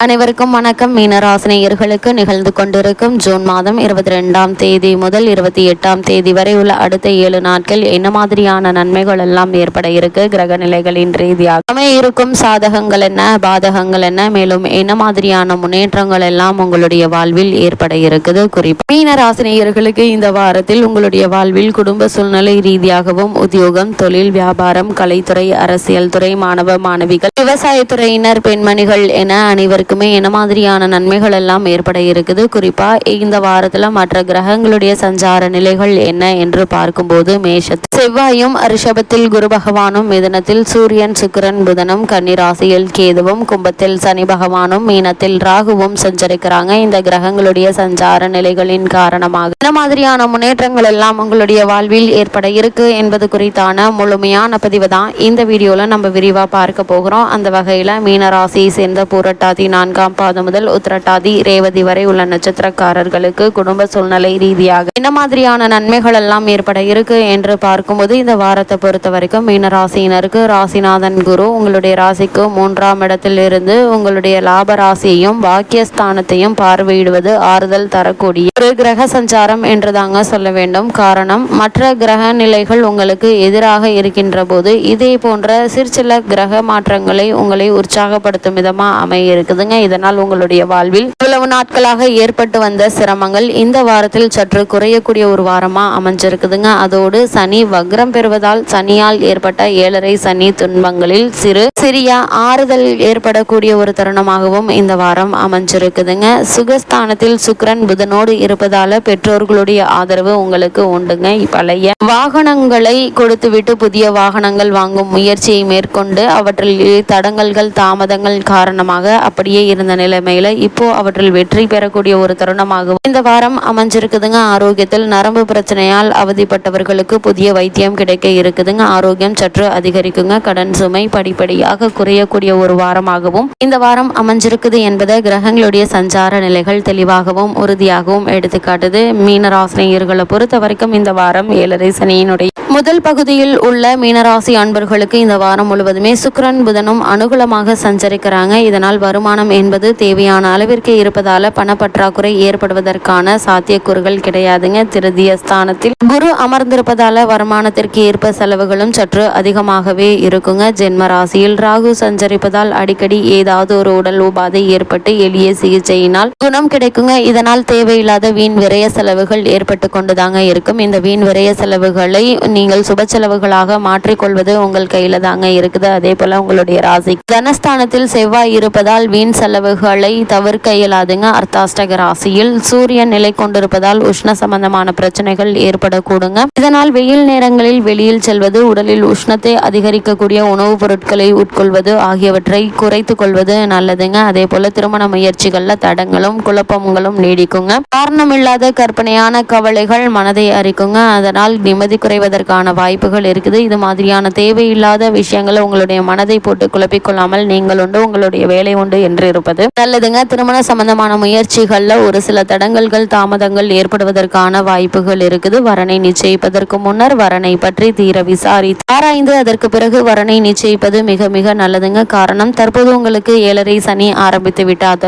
அனைவருக்கும் வணக்கம். மீனராசினியர்களுக்கு நிகழ்ந்து கொண்டிருக்கும் ஜூன் மாதம் இருபத்தி ரெண்டாம் தேதி முதல் இருபத்தி எட்டாம் தேதி வரை உள்ள அடுத்த ஏழு நாட்கள் என்ன மாதிரியான நன்மைகள் எல்லாம் ஏற்பட இருக்கு? கிரக நிலைகளின் ரீதியாக இருக்கும் சாதகங்கள் என்ன? பாதகங்கள் என்ன? மேலும் என்ன மாதிரியான முன்னேற்றங்கள் எல்லாம் உங்களுடைய வாழ்வில் ஏற்பட இருக்குது? குறிப்பு மீனராசினியர்களுக்கு இந்த வாரத்தில் உங்களுடைய வாழ்வில் குடும்ப சூழ்நிலை ரீதியாகவும் உத்தியோகம் தொழில் வியாபாரம் கலைத்துறை அரசியல் துறை மாணவ மாணவிகள் விவசாயத்துறையினர் பெண்மணிகள் என அனைவருக்கும் என்ன மாதிரியான நன்மைகள் எல்லாம் ஏற்பட இருக்குது? குறிப்பா இந்த வாரத்துல மற்ற கிரகங்களுடைய சஞ்சார நிலைகள் என்ன என்று பார்க்கும்போது மேஷ செவ்வாயும் ரிஷபத்தில் குரு பகவானும் மிதனத்தில் சூரியன் சுக்கிரன் புதனும் கன்னிராசியில் கேதுவும் கும்பத்தில் சனி பகவானும் மீனத்தில் ராகுவும் சஞ்சரிக்கிறாங்க. இந்த கிரகங்களுடைய சஞ்சார நிலைகளின் காரணமாக என்ன மாதிரியான முன்னேற்றங்கள் எல்லாம் உங்களுடைய வாழ்வில் ஏற்பட இருக்கு என்பது குறித்தான முழுமையான பதிவு தான் இந்த வீடியோல நம்ம விரிவா பார்க்க போகிறோம். அந்த வகையில மீனராசியை சேர்ந்த பூரட்டாதி நான்காம் பாதம் முதல் உத்திரட்டாதி ரேவதி வரை உள்ள நட்சத்திரக்காரர்களுக்கு குடும்ப சூழ்நிலை ரீதியாக என்ன மாதிரியான நன்மைகள் எல்லாம் ஏற்பட இருக்கு என்று பார்க்கும்போது இந்த வாரத்தை பொறுத்த வரைக்கும் மீனராசியினருக்கு ராசிநாதன் குரு உங்களுடைய ராசிக்கு மூன்றாம் இடத்தில் இருந்து உங்களுடைய லாப ராசியையும் பாக்கியஸ்தானத்தையும் பார்வையிடுவது ஆறுதல் தரக்கூடிய ஒரு கிரக சஞ்சாரம் என்று தாங்க சொல்ல வேண்டும். காரணம் மற்ற கிரக நிலைகள் உங்களுக்கு எதிராக இருக்கின்ற போது இதே போன்ற சிற்சில கிரக மாற்றங்களை உங்களை உற்சாகப்படுத்தும் விதமா அமைய இருக்குதுங்க. இதனால் உங்களுடைய வாழ்வில் இவ்வளவு நாட்களாக ஏற்பட்டு வந்த சிரமங்கள் இந்த வாரத்தில் சற்று குறையக்கூடிய ஒரு வாரமா அமைஞ்சிருக்குதுங்க. அதோடு சனி வக்ரம் பெறுவதால் சனியால் ஏற்பட்ட ஏழரை சனி துன்பங்களில் சிறு சிறிய ஆறுதல் ஏற்படக்கூடிய ஒரு தருணமாகவும் இந்த வாரம் அமைஞ்சிருக்குதுங்க. சுகஸ்தானத்தில் சுக்ரன் புதனோடு இருப்பதால பெற்றோர்களுடைய ஆதரவு உங்களுக்கு உண்டுங்க. பழைய வாகனங்களை கொடுத்துவிட்டு புதிய வாகனங்கள் வாங்கும் முயற்சியை மேற்கொண்டு அவற்றில் தடங்கல்கள் தாமதங்கள் காரணமாக அப்படியே இருந்த நிலைமையில இப்போ அவற்றில் வெற்றி பெறக்கூடிய ஒரு தருணமாகவும் இந்த வாரம் அமைஞ்சிருக்குதுங்க. ஆரோக்கியத்தில் நரம்பு பிரச்சனையால் அவதிப்பட்டவர்களுக்கு புதிய வைத்தியம் கிடைக்க இருக்குதுங்க. ஆரோக்கியம் சற்று அதிகரிக்குங்க. கடன் சுமை படிப்படியாக குறையக்கூடிய ஒரு வாரமாகவும் இந்த வாரம் அமைஞ்சிருக்குது என்பதை கிரகங்களுடைய சஞ்சார நிலைகள் தெளிவாகவும் உறுதியாகவும் எடுத்துக்காட்டுது. மீனராசினியர்களை பொறுத்த வரைக்கும் இந்த வாரம் ஏழரை சனியினுடைய முதல் பகுதியில் உள்ள மீனராசி அன்பர்களுக்கு இந்த வாரம் முழுவதுமே சுக்கிரன் புதனும் அனுகூலமாக சஞ்சரிக்கிறாங்க. இதனால் வருமானம் என்பது தேவையான அளவிற்கு இருப்பதால பணப்பற்றாக்குறை ஏற்படுவதற்கான சாத்தியக்கூறுகள் கிடையாதுங்க. திருதிய ஸ்தானத்தில் குரு அமர்ந்திருப்பதால வருமானத்திற்கு ஏற்ப செலவுகளும் சற்று அதிகமாகவே இருக்குங்க. ஜென்ம ராசியில் ராகு சஞ்சரிப்பதால் அடிக்கடி ஏதாவது ஒரு உடல் உபாதை ஏற்பட்டு எளிய சிகிச்சையினால் குணம் கிடைக்குங்க. இதனால் தேவையில்லாத வீண் விரய செலவுகள் ஏற்பட்டு கொண்டுதாங்க இருக்கும். இந்த வீண் விரய செலவுகளை நீங்கள் சுப செலவுகளாக மாற்றிக்கொள்வது உங்கள் கையில தாங்க இருக்குது. அதே போல உங்களுடைய ராசி. தனஸ்தானத்தில் செவ்வாய் இருப்பதால் வீண் செலவுகளை தவிர்க்க இயலாதுங்க. அர்த்தாஷ்டக ராசியில் சூரியன் நிலை கொண்டிருப்பதால் உஷ்ண சம்பந்தமான பிரச்சனைகள் ஏற்படக்கூடுங்க. இதனால் வெயில் நேரங்களில் வெளியில் செல்வது உடலில் உஷ்ணத்தை அதிகரிக்கக்கூடிய உணவுப் பொருட்களை உட்கொள்வது ஆகியவற்றை குறைத்து கொள்வது நல்லதுங்க. அதே போல திருமண முயற்சிகள்ல தடங்களும் குழப்பங்களும் நீடிக்குங்க. காரணமில்லாத கற்பனையான கவலைகள் மனதை அரிக்குங்க. அதனால் நிம்மதி குறைவதற்கான வாய்ப்புகள் இருக்குது. இது மாதிரியான தேவையில்லாத விஷயங்களை உங்களுடைய மனதை போட்டு குழப்பிக்கொள்ளாமல் நீங்கள் உண்டு. உங்களுடைய வேலை உண்டு என்று இருப்பது. நல்லதுங்க. திருமண சம்பந்தமான முயற்சிகள்ல ஒரு சில தடங்கல்கள் தாமதங்கள் ஏற்படுவதற்கான வாய்ப்புகள் இருக்குது. வரனை நிச்சயிப்பதற்கு முன்னர் வரனை பற்றி தீர விசாரி ஆராய்ந்து அதற்கு பிறகு வரனை நிச்சயிப்பது மிக மிக நல்லதுங்க. காரணம் தற்போது உங்களுக்கு ஏழரை சனி ஆரம்பித்து விட்டாத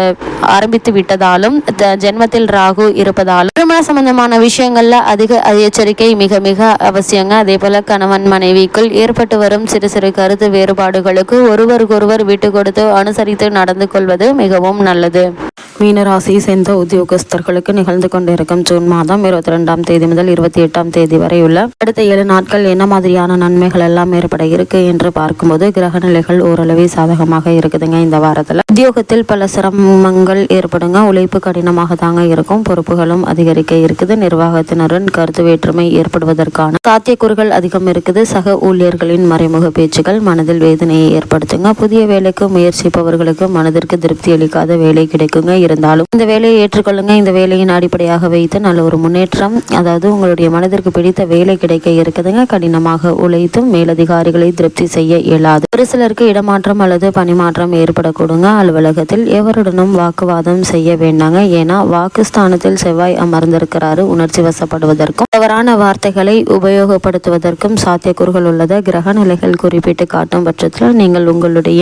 ஆரம்பித்து விட்டதாலும் ஜென்மத்தில் ராகு இருப்பதாலும் திருமண சம்பந்தமான விஷயங்கள்ல அதிக எச்சரிக்கை மிக மிக அவசியங்க. அதே போல கணவன் மனைவிக்குள் ஏற்பட்டு வரும் சிறு சிறு கருத்து வேறுபாடுகளுக்கு ஒருவருக்கொருவர் விட்டு கொடுத்து அனுசரித்து நடந்து கொள்ள கொள்வது மிகவும் நல்லது. மீனராசி சேர்ந்த உத்தியோகஸ்தர்களுக்கு நிகழ்ந்து கொண்டிருக்கும் ஜூன் மாதம் இருபத்தி ரெண்டாம் தேதி முதல் இருபத்தி எட்டாம் தேதி வரை உள்ள அடுத்த ஏழு நாட்கள் என்ன மாதிரியான நன்மைகள் எல்லாம் ஏற்பட இருக்கு என்று பார்க்கும்போது கிரக நிலைகள் ஓரளவு சாதகமாக இருக்குதுங்க இந்த வாரத்தில். உத்தியோகத்தில் பல சிரமங்கள் ஏற்படுங்க. உழைப்பு கடினமாக தாங்க இருக்கும். பொறுப்புகளும் அதிகரிக்க இருக்குது. நிர்வாகத்தினருடன் கருத்து வேற்றுமை ஏற்படுவதற்கான சாத்தியக்கூறுகள் அதிகம் இருக்குது. சக ஊழியர்களின் மறைமுக பேச்சுகள் மனதில் வேதனையை ஏற்படுத்துங்க. புதிய வேலைக்கு முயற்சிப்பவர்களுக்கு மனதிற்கு திருப்தி அளிக்காத வேலை கிடைக்குங்க. இருந்தாலும் இந்த வேலையை ஏற்றுக்கொள்ளுங்க. இந்த வேலையின் அடிப்படையாக வைத்து நல்ல ஒரு முன்னேற்றம் அதாவது உங்களுடைய மனதிற்கு பிடித்த வேலை கிடைக்க இருக்குதுங்க. கடினமாக உழைத்தும் மேலதிகாரிகளை திருப்தி செய்ய இயலாது. ஒரு சிலருக்கு இடமாற்றம் அல்லது பணிமாற்றம் ஏற்படக்கூடுங்க. அலுவலகத்தில் எவருடனும் வாக்குவாதம் செய்ய வேண்டாங்க. ஏன்னா வாக்குஸ்தானத்தில் செவ்வாய் அமர்ந்திருக்கிறாரு. உணர்ச்சி வசப்படுவதற்கும் தவறான வார்த்தைகளை உபயோகப்படுத்துவதற்கும் சாத்தியக்கூறுகள் உள்ளது. கிரக நிலைகள் குறிப்பிட்டு காட்டும் பட்சத்தில் நீங்கள் உங்களுடைய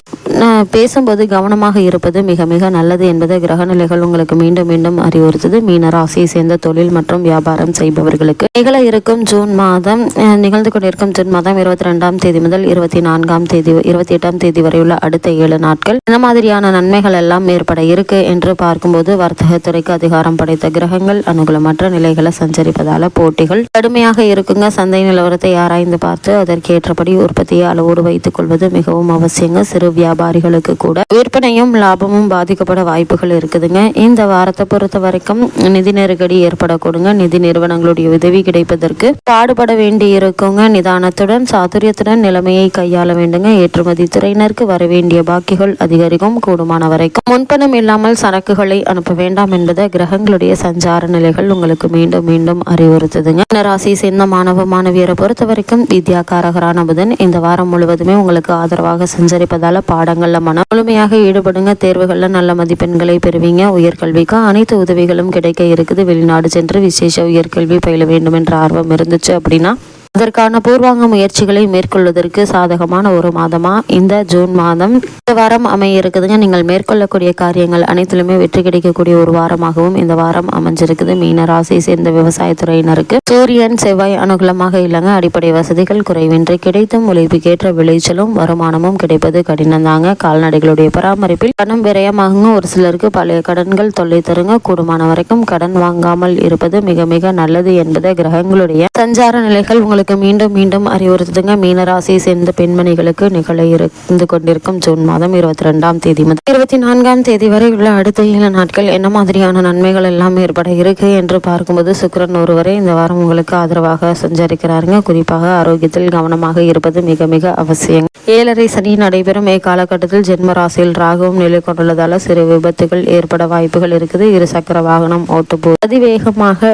பேசும்போது கவனமாக இருப்பது மிக மிக நல்லது என்பது கிரகநிலை சூழ்நிலைகள் உங்களுக்கு மீண்டும் மீண்டும் அறிவுறுத்துது. மீன ராசியை சேர்ந்த தொழில் மற்றும் வியாபாரம் செய்பவர்களுக்கு நிகழ இருக்கும் ஜூன் மாதம் நிகழ்ந்து கொண்டிருக்கும் ஜூன் மாதம் இருபத்தி ரெண்டாம் தேதி முதல் இருபத்தி நான்காம் தேதி இருபத்தி எட்டாம் தேதி வரையுள்ள அடுத்த ஏழு நாட்கள் என்ன மாதிரியான நன்மைகள் எல்லாம் ஏற்பட இருக்கு என்று பார்க்கும்போது வர்த்தகத்துறைக்கு அதிகாரம் படைத்த கிரகங்கள் அனுகூலமற்ற நிலைகளை சஞ்சரிப்பதால போட்டிகள் கடுமையாக இருக்குங்க. சந்தை நிலவரத்தை ஆராய்ந்து பார்த்து அதற்கேற்றபடி உற்பத்தியை அளவோடு வைத்துக் கொள்வது மிகவும் அவசியங்க. சிறு வியாபாரிகளுக்கு கூட விற்பனையும் லாபமும் பாதிக்கப்பட வாய்ப்புகள் இருக்குதுங்க இந்த வாரத்தை பொறுத்த வரைக்கும் நிதி நெருக்கடி ஏற்படக்கூடுங்க. நிதி நிறுவனங்களுடைய உதவி கிடைப்பதற்கு பாடுபட வேண்டி இருக்குங்க. நிதானத்துடன் சாதுரியத்துடன் நிலைமையை கையாள வேண்டுங்க. ஏற்றுமதி துறையினருக்கு வர வேண்டிய பாக்கிகள் அதிகரிக்கும். கூடுமான வரைக்கும் முன்பணம் இல்லாமல் சரக்குகளை அனுப்ப வேண்டாம் என்பதை கிரகங்களுடைய சஞ்சார நிலைகள் உங்களுக்கு மீண்டும் மீண்டும் அறிவுறுத்துதுங்க. ராசி சேர்ந்த மாணவ மாணவியரை பொறுத்த வரைக்கும் வித்யாகாரகரான புதன் இந்த வாரம் முழுவதுமே உங்களுக்கு ஆதரவாக சஞ்சரிப்பதால பாடங்கள்ல மன முழுமையாக ஈடுபடுங்க. தேர்வுகள்ல நல்ல மதிப்பெண்களை பெறுவீங்க. உயர்கல்விக்கு அனைத்து உதவிகளும் கிடைக்க இருக்குது. வெளிநாடு சென்று விசேஷ உயர்கல்வி பயில வேண்டும் என்ற ஆர்வம் இருந்துச்சு அப்படின்னா அதற்கான பூர்வாங்க முயற்சிகளை மேற்கொள்வதற்கு சாதகமான ஒரு மாதமா இந்த ஜூன் மாதம்? இந்த வாரம் அமைய இருக்குதுங்க. நீங்கள் மேற்கொள்ளக்கூடிய காரியங்கள் அனைத்திலுமே வெற்றி கிடைக்கக்கூடிய ஒரு வாரமாகவும் இந்த வாரம் அமைஞ்சிருக்குது. மீன ராசியை சேர்ந்த விவசாயத்துறையினருக்கு சூரியன் செவ்வாய் அனுகூலமாக இல்லைங்க. அடிப்படை வசதிகள் குறைவின்றி கிடைத்தும் உழைப்புக்கேற்ற விளைச்சலும் வருமானமும் கிடைப்பது கடினம் தாங்க கால்நடைகளுடைய பராமரிப்பில் பணம் விரயமாகுங்க. ஒரு சிலருக்கு பழைய கடன்கள் தொல்லை தருங்க. கூடுமான வரைக்கும் கடன் வாங்காமல் இருப்பது மிக மிக நல்லது என்பது கிரகங்களுடைய சஞ்சார நிலைகள் உங்களுக்கு மீண்டும் மீண்டும் அறிவுறுத்துதுங்க. மீனராசியை சேர்ந்த பெண்மணிகளுக்கு நிகழ இருந்து கொண்டிருக்கும் ஜூன் மாதம் இருபத்தி ரெண்டாம் தேதி முதல் இருபத்தி நான்காம் தேதி வரை உள்ள அடுத்த ஏழு நாட்கள் என்ன மாதிரியான நன்மைகள் எல்லாம் ஏற்பட இருக்கு என்று பார்க்கும்போது சுக்கிரன் ஒருவரை இந்த வாரம் உங்களுக்கு ஆதரவாக சஞ்சரிக்கிறாருங்க. குறிப்பாக ஆரோக்கியத்தில் கவனமாக இருப்பது மிக மிக அவசியம் ஏழரை சனி நடைபெறும். இக்காலகட்டத்தில் ஜென்ம ராசியில் ராகுவும் நிலை கொண்டுள்ளதால சிறு விபத்துகள் ஏற்பட வாய்ப்புகள் இருக்குது. இரு சக்கர வாகனம் ஓட்டுபோது அதிவேகமாக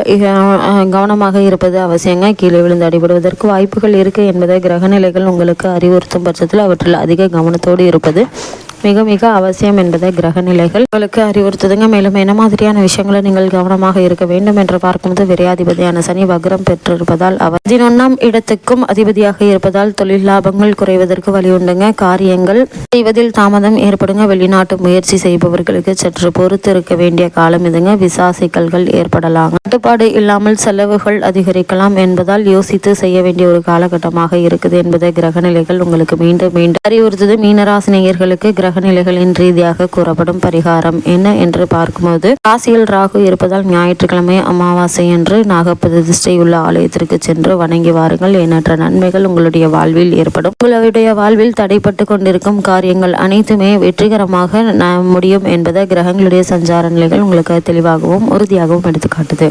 கவனமாக இருப்பது அவசியங்க. கீழே விழுந்து அடிபடுவதற்கு வாய்ப்புகள் இருக்கு என்பதை கிரகநிலைகள் உங்களுக்கு அறிவுறுத்தும் பட்சத்தில் அவற்றில் அதிக கவனத்தோடு இருப்பது மிக மிக அவசியம் என்பதை கிரக நிலைகள் உங்களுக்கு அறிவுறுத்துதுங்க. மேலும் என்ன மாதிரியான விஷயங்களை நீங்கள் கவனமாக இருக்க வேண்டும் என்று பார்க்கும்போது விரையாதிபதியான சனி வக்ரம் பெற்றிருப்பதால் அவர் பதினொன்னாம் இடத்துக்கும் அதிபதியாக இருப்பதால் தொழில் லாபங்கள் குறைவதற்கு வழி உண்டுங்க. காரியங்கள் செய்வதில் தாமதம் ஏற்படுங்க. வெளிநாட்டு முயற்சி செய்பவர்களுக்கு சற்று பொறுத்து இருக்க வேண்டிய காலம் இதுங்க. விசா சிக்கல்கள் ஏற்படலாம். கட்டுப்பாடு இல்லாமல் செலவுகள் அதிகரிக்கலாம் என்பதால் யோசித்து செய்ய வேண்டிய ஒரு காலகட்டமாக இருக்குது என்பதை கிரகநிலைகள் உங்களுக்கு மீண்டும் மீண்டும் அறிவுறுத்தது. மீனராசினியர்களுக்கு கிரகநிலைகளின் ரீதியாக கூறப்படும் பரிகாரம் என்ன என்று பார்க்கும்போது ராசியில் ராகு இருப்பதால் ஞாயிற்றுக்கிழமை அமாவாசை என்று நாகப்பிரதிஷ்டை உள்ள ஆலயத்திற்கு சென்று வணங்கி வாருங்கள். எண்ணற்ற நன்மைகள் உங்களுடைய வாழ்வில் ஏற்படும். உங்களுடைய வாழ்வில் தடைப்பட்டு கொண்டிருக்கும் காரியங்கள் அனைத்துமே வெற்றிகரமாக முடியும் என்பதை கிரகங்களுடைய சஞ்சார நிலைகள் உங்களுக்கு தெளிவாகவும் உறுதியாகவும் எடுத்துக்காட்டுது.